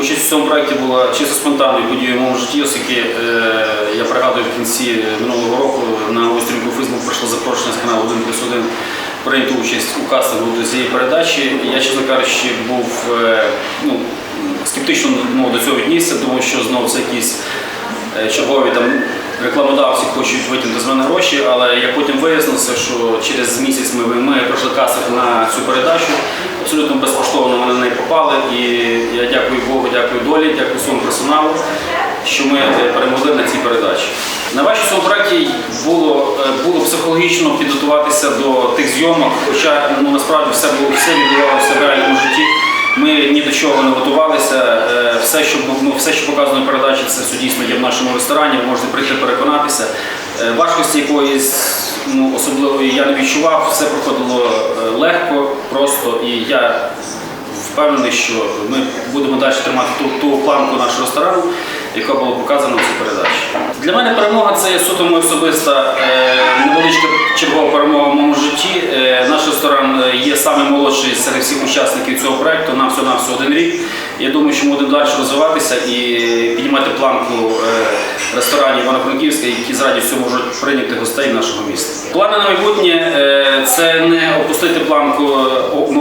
Участь в цьому проєкті була чисто спонтанною подією в моєму житті, оскільки е, я пригадую в кінці минулого року на острівку Фейсбук прийшло запрошення з каналу 1 плюс 1 прийняти участь у кастингу до цієї передачі. Я, чесно кажучи, був е, ну, скептично ну, до цього віднісся, тому що знову це якісь е, чергові там рекламодавці хочуть витягнути з мене гроші, але як потім вияснилося, що через місяць ми, ми пройшли кастинг на цю передачу, абсолютно безкоштовно вони на неї попали. І я дякую Богу, дякую долі, дякую своєму персоналу, що ми перемогли на цій передачі. На цьому проєкті було, е, було психологічно підготуватися до тих зйомок, хоча ну, насправді все було все відбувалося в реальному житті. Ми ні до чого не готувалися. Е, Все, що ну, все, що показано в передачі, це все дійсно є в нашому ресторані. Ви можете прийти переконатися. Е, Важкості якоїсь ну, особливої я не відчував. Все проходило е, легко, просто і я впевнений, що ми будемо далі тримати ту, ту планку нашого ресторану, яка була показана в цій передачі. Для мене перемога це є суто моя особиста е, невеличка чергова перемога в моєму житті. Е, наш ресторан е, є самий молодший серед всіх учасників цього проекту. Нам всього на всього один рік. Я думаю, що ми будемо далі розвиватися і піднімати планку ресторанів Івано-Франківська, які з радістю можуть прийняти гостей нашого міста. Плани на майбутнє це не опустити планку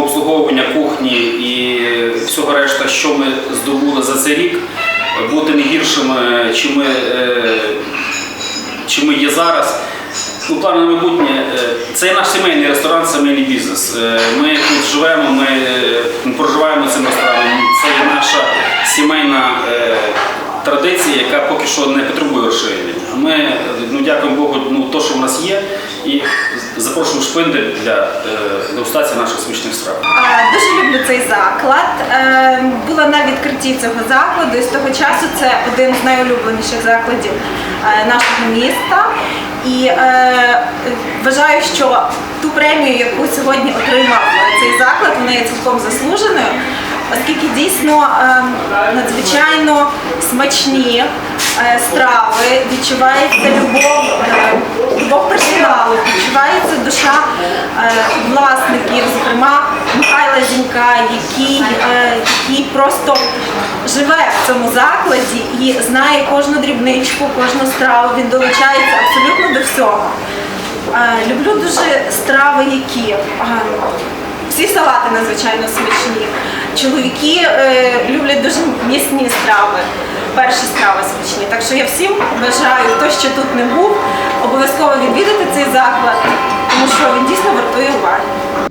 обслуговування кухні і всього решта, що ми здобули за цей рік, бути не гіршими, чим ми, е, чим ми є зараз. Ну, плани на майбутнє е, це наш сімейний ресторан, сімейний бізнес. Е, Ми тут живемо, ми е, проживаємо цим рестораном. Це є наша сімейна е, традиція, яка поки що не потребує розширення. Ми е, ну, дякуємо Богу, ну, то, що нас є, і запрошуємо шпиндель для е, дегустації наших смачних страв. Е, Дуже люблю цей заклад. Е, Була на відкритті цього закладу, і з того часу це один з найулюбленіших закладів нашого міста. І вважаю, що ту премію, яку сьогодні отримав цей заклад, вона є цілком заслуженою, оскільки дійсно надзвичайно смачні страви, відчувається любов персоналу, відчувається душа е, власників, зокрема Михайла який, е, який просто живе в цьому закладі і знає кожну дрібничку, кожну страву, він долучається абсолютно до всього. Е, Люблю дуже страви, які е, всі салати надзвичайно смачні. Чоловіки люблять дуже м'ясні страви. Перші страви смачні. Так що я всім бажаю, хто ще тут не був, обов'язково відвідати цей заклад, тому що він дійсно вартує уваги.